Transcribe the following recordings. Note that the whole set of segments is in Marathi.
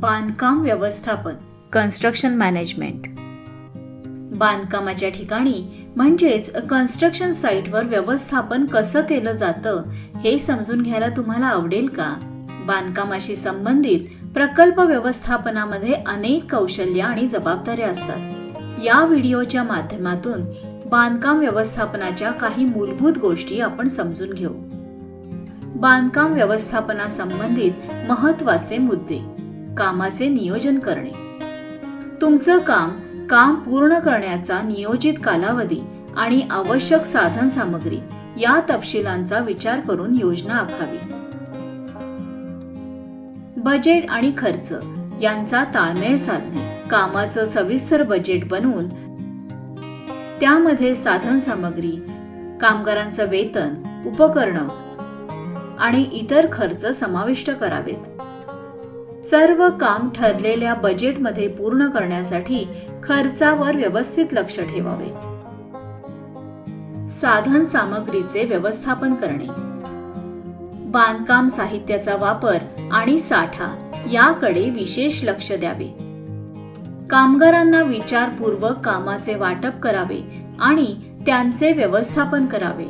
बांधकाम व्यवस्थापन कन्स्ट्रक्शन मॅनेजमेंट बांधकामाच्या ठिकाणी म्हणजेच कन्स्ट्रक्शन साईटवर व्यवस्थापन कसं केलं जातं हे समजून घ्यायला तुम्हाला आवडेल का? बांधकामाशी संबंधित प्रकल्प व्यवस्थापनामध्ये अनेक कौशल्य आणि जबाबदाऱ्या असतात. या व्हिडिओच्या माध्यमातून बांधकाम व्यवस्थापनाच्या काही मूलभूत गोष्टी आपण समजून घेऊ. बांधकाम व्यवस्थापनासंबंधित महत्त्वाचे मुद्दे. कामाचे नियोजन करणे. तुमचं काम काम पूर्ण करण्याचा नियोजित कालावधी आणि आवश्यक साधन सामग्री या तपशिलांचा विचार करून योजना आखावी. बजेट आणि खर्च यांचा ताळमेळ साधणे. कामाचं सविस्तर बजेट बनवून त्यामध्ये साधन सामग्री कामगारांचं वेतन उपकरणं आणि इतर खर्च समाविष्ट करावेत. सर्व काम ठरलेल्या बजेटमध्ये पूर्ण करण्यासाठी खर्चावर व्यवस्थित लक्ष ठेवावे. साधन सामग्रीचे व्यवस्थापन करणे. बांधकाम साहित्याचा वापर आणि साठा याकडे विशेष लक्ष द्यावे. कामगारांना विचारपूर्वक कामाचे वाटप करावे आणि त्यांचे व्यवस्थापन करावे.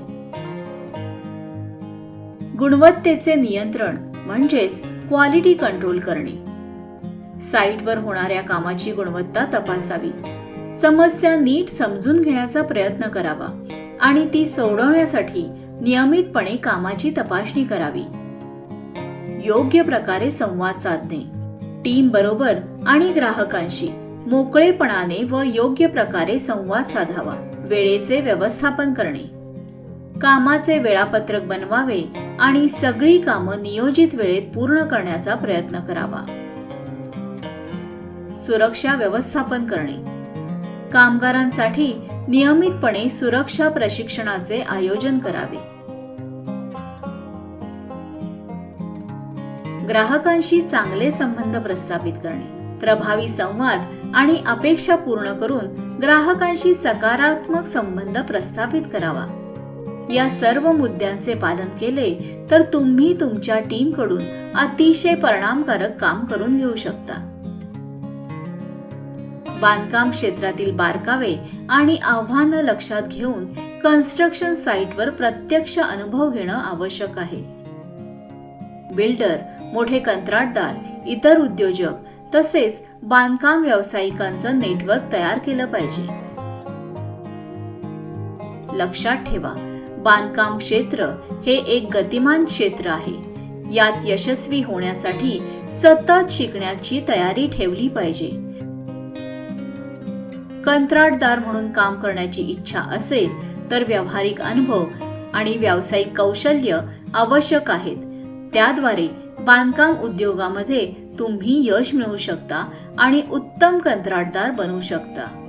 गुणवत्तेचे नियंत्रण म्हणजेच क्वालिटी कंट्रोल करणे. साईटवर होणाऱ्या कामाची गुणवत्ता तपासावी. समस्या नीट समजून घेण्याचा प्रयत्न करावा आणि ती सोडवण्यासाठी नियमितपणे कामाची तपासणी करावी. योग्य प्रकारे संवाद साधणे. टीम बरोबर आणि ग्राहकांशी मोकळेपणाने व योग्य प्रकारे संवाद साधावा. वेळेचे व्यवस्थापन करणे. कामाचे वेळापत्रक बनवावे आणि सगळी कामं नियोजित वेळेत पूर्ण करण्याचा प्रयत्न करावा. सुरक्षा व्यवस्थापन करणे. कामगारांसाठी नियमितपणे सुरक्षा प्रशिक्षणाचे आयोजन करावे. ग्राहकांशी चांगले संबंध प्रस्थापित करणे. प्रभावी संवाद आणि अपेक्षा पूर्ण करून ग्राहकांशी सकारात्मक संबंध प्रस्थापित करावा. या सर्व मुद्द्यांचे पालन केले तर तुम्ही तुमच्या टीमकडून अतिशय परिणामकारक काम करून घेऊ शकता. बांधकाम क्षेत्रातील बारकावे आणि आव्हानं लक्षात घेऊन कन्स्ट्रक्शन साईटवर प्रत्यक्ष अनुभव घेणं आवश्यक आहे. बिल्डर मोठे कंत्राटदार इतर उद्योजक तसेच बांधकाम व्यावसायिकांचं नेटवर्क तयार केलं पाहिजे. लक्षात ठेवा बांधकाम क्षेत्र हे एक गतिमान क्षेत्र आहे. यात यशस्वी होण्यासाठी सतत शिकण्याची तयारी ठेवली पाहिजे. कंत्राटदार म्हणून काम करण्याची इच्छा असेल तर व्यावहारिक अनुभव आणि व्यावसायिक कौशल्य आवश्यक आहेत. त्याद्वारे बांधकाम उद्योगामध्ये तुम्ही यश मिळवू शकता आणि उत्तम कंत्राटदार बनू शकता.